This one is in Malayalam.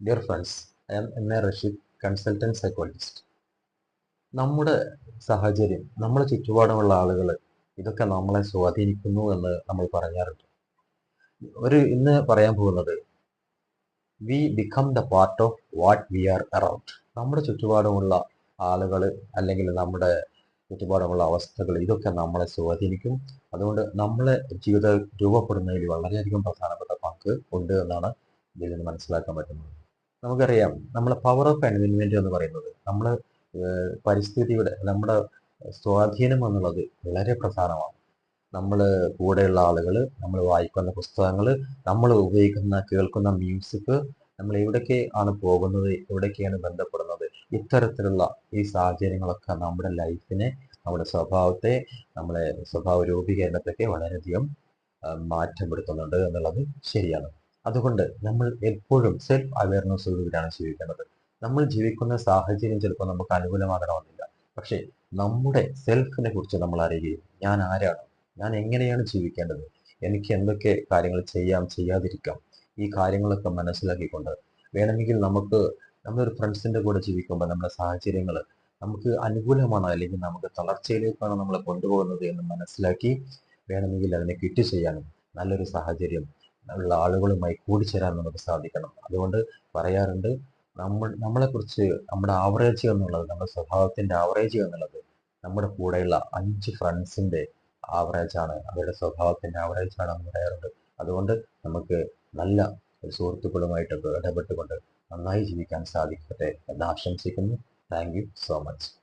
Dear friends I am M A Rasheed consultant psychologist നമ്മുടെ സാഹചര്യം നമ്മുടെ ചുറ്റുപാടുമുള്ള ആളുകൾ ഇതൊക്കെ നമ്മളെ സ്വാധീനിക്കുന്നു എന്ന് നമ്മൾ പറയാറുണ്ട് ഒരു ഇന്ന് പറയാൻ പോകുന്നത് we become the part of what we are around നമ്മുടെ ചുറ്റുപാടുമുള്ള ആളുകൾ അല്ലെങ്കിൽ നമ്മുടെ ചുറ്റുപാടുമുള്ള അവസ്ഥകൾ ഇതൊക്കെ നമ്മളെ സ്വാധീനിക്കും. അതുകൊണ്ട് നമ്മളെ ജീവിതം രൂപപ്പെടുന്നതിൽ വളരെയധികം പ്രധാനപ്പെട്ട പങ്ക് ഉണ്ട് എന്നാണ് ഇതിൽ നിന്ന് മനസ്സിലാക്കാൻ പറ്റുന്നത്. നമുക്കറിയാം. നമ്മൾ പവർ ഓഫ് എൻവയോൺമെന്റ് എന്ന് പറയുന്നത് നമ്മൾ പരിസ്ഥിതിയുടെ നമ്മുടെ സ്വാധീനം എന്നുള്ളത് വളരെ പ്രധാനമാണ്. നമ്മൾ കൂടെയുള്ള ആളുകൾ നമ്മൾ വായിക്കുന്ന പുസ്തകങ്ങൾ നമ്മൾ ഉപയോഗിക്കുന്ന കേൾക്കുന്ന മ്യൂസിക് നമ്മൾ എവിടേക്ക് ആണ് പോകുന്നത് എവിടേക്കാണ് ബന്ധപ്പെടുന്നത് ഇത്തരത്തിലുള്ള ഈ സാഹചര്യങ്ങളൊക്കെ നമ്മുടെ ലൈഫിനെ നമ്മുടെ സ്വഭാവത്തെ നമ്മളെ സ്വഭാവ രൂപീകരണത്തൊക്കെ വളരെയധികം മാറ്റം വരുത്തുന്നുണ്ട് എന്നുള്ളത് ശരിയാണ്. അതുകൊണ്ട് നമ്മൾ എപ്പോഴും സെൽഫ് അവയർനെസ്സോടുകൂടിയാണ് ജീവിക്കേണ്ടത്. നമ്മൾ ജീവിക്കുന്ന സാഹചര്യം ചിലപ്പോൾ നമുക്ക് അനുകൂലമാകണമെന്നില്ല. പക്ഷേ നമ്മുടെ സെൽഫിനെ കുറിച്ച് നമ്മൾ അറിയുകയും ഞാൻ ആരാണ്? ഞാൻ എങ്ങനെയാണ് ജീവിക്കേണ്ടത്? എനിക്ക് എന്തൊക്കെ കാര്യങ്ങൾ ചെയ്യാം ചെയ്യാതിരിക്കാം? ഈ കാര്യങ്ങളൊക്കെ മനസ്സിലാക്കിക്കൊണ്ട് വേണമെങ്കിൽ നമുക്ക് നമ്മളൊരു ഫ്രണ്ട്സിന്റെ കൂടെ ജീവിക്കുമ്പോൾ നമ്മുടെ സാഹചര്യങ്ങൾ നമുക്ക് അനുകൂലമാണ്? അല്ലെങ്കിൽ നമുക്ക് തളർച്ചയിലേക്കാണോ നമ്മളെ കൊണ്ടുപോകുന്നത് എന്ന് മനസ്സിലാക്കി വേണമെങ്കിൽ അതിനെ ക്വിറ്റ് ചെയ്യാനും നല്ലൊരു സാഹചര്യം ഉള്ള ആളുകളുമായി കൂടിച്ചേരാൻ നമുക്ക് സാധിക്കണം. അതുകൊണ്ട് പറയാറുണ്ട് നമ്മൾ നമ്മളെക്കുറിച്ച് നമ്മുടെ ആവറേജ് എന്നുള്ളത് നമ്മുടെ സ്വഭാവത്തിന്റെ ആവറേജ് എന്നുള്ളത് നമ്മുടെ കൂടെയുള്ള അഞ്ച് ഫ്രണ്ട്സിന്റെ ആവറേജാണ് അവരുടെ സ്വഭാവത്തിന്റെ ആവറേജ് എന്ന് പറയാറുണ്ട്. അതുകൊണ്ട് നമുക്ക് നല്ല സുഹൃത്തുക്കളുമായിട്ടൊക്കെ ഇടപെട്ടുകൊണ്ട് നന്നായി ജീവിക്കാൻ സാധിക്കട്ടെ എന്ന് ആശംസിക്കുന്നു. Thank so much